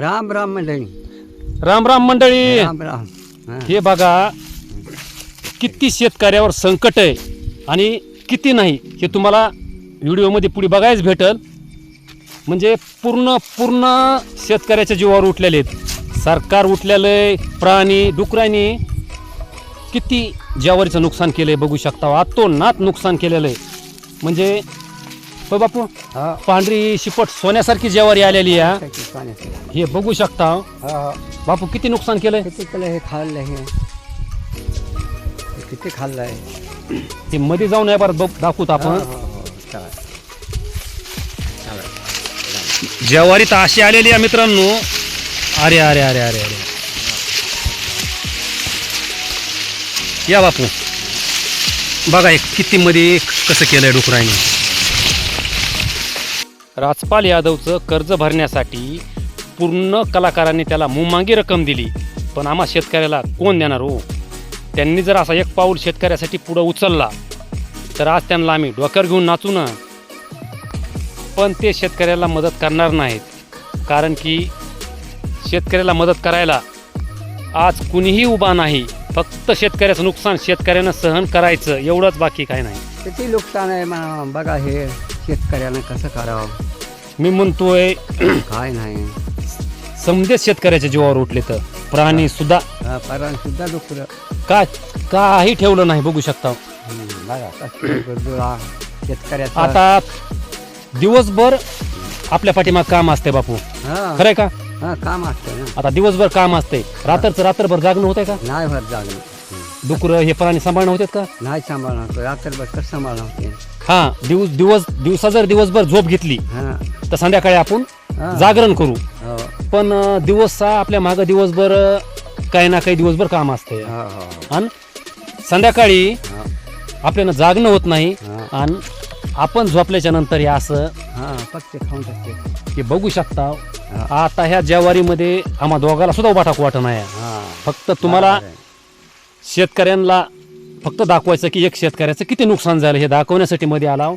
राम राम मंडळी. राम राम मंडळी. राम राम. हा. हे बघा किती शेतकऱ्यावर संकट आहे आणि किती नाही हे तुम्हाला व्हिडिओमध्ये पुढे बघायच भेटल. म्हणजे पूर्ण पूर्ण शेतकऱ्याच्या जीवावर उठलेले आहेत. सरकार उठलेलं आहे प्राणी डुकरांनी. किती ज्वारीचं नुकसान केलं आहे बघू शकता. आतोनात नुकसान केलेलं आहे. म्हणजे होय बापू हा. पांढरी शिपट सोन्यासारखी ज्वारी आलेली आहे. हे बघू शकता. हा. बापू किती नुकसान केलंय? किती केलं हे खाल्लं हे हे. किती खाल्लंय ते मध्ये जाऊन या बरं बघ- दाखवत आपण. ज्वारी तर अशी आलेली आहे मित्रांनो. अरे अरे अरे अरे अरे. या बापू. बघा एक किती मध्ये कसं केलंय डुकराने राजपाल यादवचं कर्ज भरण्यासाठी पूर्ण कलाकारांनी त्याला मुमांगी रक्कम दिली. पण आम्हा शेतकऱ्याला कोण देणार हो? त्यांनी जर असा एक पाऊल शेतकऱ्यासाठी पुढं उचलला तर आज त्यांना आम्ही डोक्यावर घेऊन नाचू ना. पण ते शेतकऱ्याला मदत करणार नाहीत. कारण की शेतकऱ्याला मदत करायला आज कुणीही उभा नाही. फक्त शेतकऱ्याचं नुकसान शेतकऱ्यानं सहन करायचं एवढंच बाकी काय नाही. किती नुकसान आहे म्हणा बघा हे शेतकऱ्यानं कसं करावं? मी म्हणतोय काय नाही. समजेच शेतकऱ्याच्या जीवावर उठले तर. प्राणी सुद्धा हा, परान सुद्धा डुकर काय काही ठेवलं नाही बघू शकता. बघा कसं गरजुळा शेतकऱ्याचा आता दिवसभर आपल्या पाठीमाग काम असते बापू. हा. खरंय का? हा काम असतं ना. आता दिवसभर काम असते रात्रचं रात्रभर जागणं होतंय का? नाही भर जागणं. डुकर हे प्राणी सांभाळणं होतात का? नाही सांभाळणार रात्रभर कसं सांभाळणार होते हा दिवस दिवस दिवसा जर दिवसभर झोप घेतली हा. तर संध्याकाळी आपण हा. जागरण करू. पण दिवसा आपल्या मागं दिवसभर काही ना काही दिवसभर काम असते हो हो आणि संध्याकाळी आपल्याला जागणं होत नाही. आणि आपण झोपल्याच्या नंतर हे असं हा फक्त खाऊन टाकते हे बघू शकता. आता ह्या ज्वारीमध्ये आम्हा दोघाला सुद्धा उभा टाकू वाटत नाही हा फक्त तुम्हाला. शेतकऱ्यांना फक्त दाखवायचं की एक शेतकऱ्याचं किती नुकसान झालं हे दाखवण्यासाठी मध्ये आला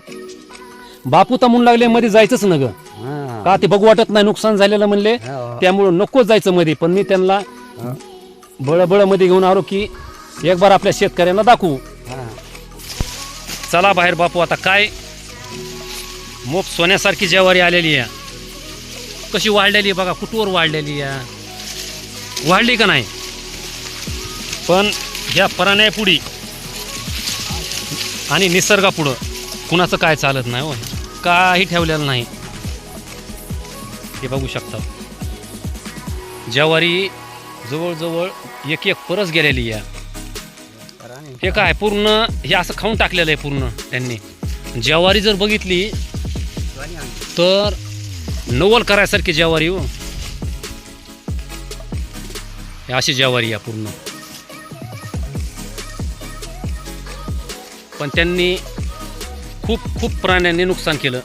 बापू तर म्हणून लागले मध्ये जायचंच न ग. का ते बघू वाटत नाही नुकसान झालेलं म्हणले. त्यामुळं नकोच जायचं मध्ये पण मी त्यांना हा. बळमध्ये घेऊन आलो की एक बार आपल्या शेतकऱ्यांना दाखवू. चला बाहेर बापू आता काय? मोप सोन्यासारखी ज्वारी आलेली आहे. कशी वाढलेली आहे बघा कुठवर वाढलेली आहे. वाढली का नाही? पण ह्या पराण्यापुढी आणि निसर्गापुढं कुणाचं काय चालत नाही हो? काही ठेवलेलं नाही. हे बघू शकता. ज्वारी जवळजवळ एक एक परस गेलेली नाही. हे काय पूर्ण हे असं खाऊन टाकलेलं आहे पूर्ण त्यांनी. ज्वारी जर बघितली. तर नवल करायसारखी ज्वारी हो. अशी ज्वारी आहे पूर्ण. पण त्यांनी खूप खूप प्राण्यांनी नुकसान केलं.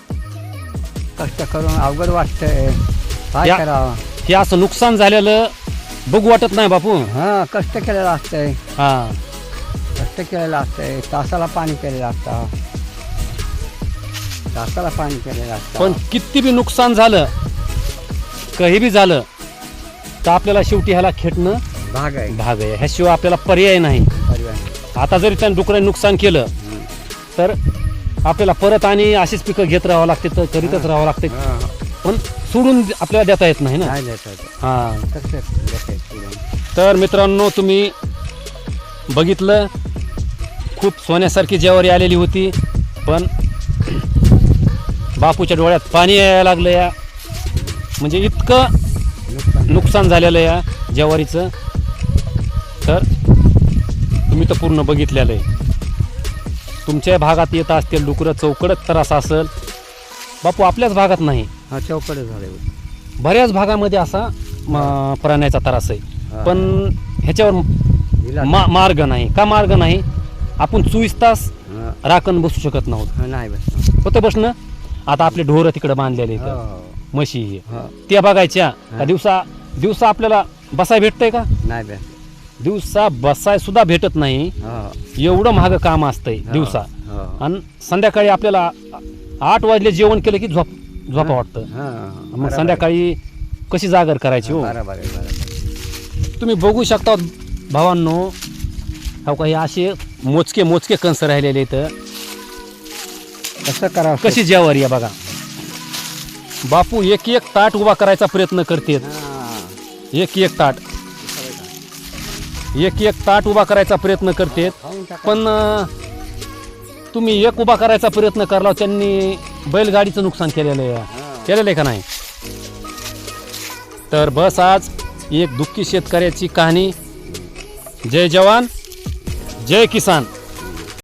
कष्ट करून अवघड वाटतंय. काय या- करावं? हे असं नुकसान झालेलं बघू वाटत नाही बापू. हा कष्ट केलेलं असतंय. हा. कष्ट केलेलं असतंय. तासाला पाणी केलेलं असतं. तासाला पाणी केलेलं असतं. पण किती बी नुकसान झालं काही बी झालं तर आपल्याला शेवटी ह्याला खेटणं भाग आहे. भाग आहे. ह्याशिवाय आपल्याला पर्याय नाही. आता जरी त्या डुकराने नुकसान केलं तर आपल्याला परत आणि अशीच पिकं घेत राहावं लागते तर करीतच राहावं लागते. हा. पण सोडून आपल्याला देता येत नाही ना. हा? तर मित्रांनो तुम्ही बघितलं खूप सोन्यासारखी ज्वारी आलेली होती पण बापूच्या डोळ्यात पाणी यायला लागलं या. म्हणजे इतकं नुकसान झालेलं या ज्वारीचं. तर तुम्ही तर पूर्ण बघितलेलं आहे. तुमच्या भागात येत असतील डुकरं चौकडच त्रास असेल. बापू आपल्याच भागात नाही. हा चौकड झाले बऱ्याच भागामध्ये असा म, प्राण्याचा त्रास आहे हा. पण ह्याच्यावर मा मार्ग नाही का मार्ग नाही आपण चोवीस तास हा. राखण बसू शकत नव्हत हा, नाही बस होतं बसणं आता आपले ढोरं तिकडे बांधलेले इथं हो. म्हशी हे. हो. त्या बघायच्या. का दिवसा दिवसा आपल्याला बसाय भेटतंय का नाही बस दिवसा बसाय सुद्धा भेटत नाही हो. एवढं महाग काम असतंय हो. दिवसा हो. आणि संध्याकाळी आपल्याला आठ वाजले जेवण केलं की झोप झोपा वाटतं. हा. मग संध्याकाळी कशी जागर करायची हो? बरोबर आहे बरोबर तुम्ही बघू शकता भावांनो हो का हे असे मोजके मोजके कंस राहिलेले इथं. कसं करावं? कशी ज्यावारी आहे बघा. बापू एक एक ताट उभा करायचा प्रयत्न करतेत. हां. एक एक ताट. एक एक ताट उभा करायचा प्रयत्न करतेत. पण अं, तुम्ही एक उभा करायचा प्रयत्न करला त्यांनी बैलगाडीचं नुकसान केलेलं आहे. केलेलं आहे का नाही? तर बस आज एक दुःखी शेतकऱ्याची कहाणी. जय जवान जय किसान.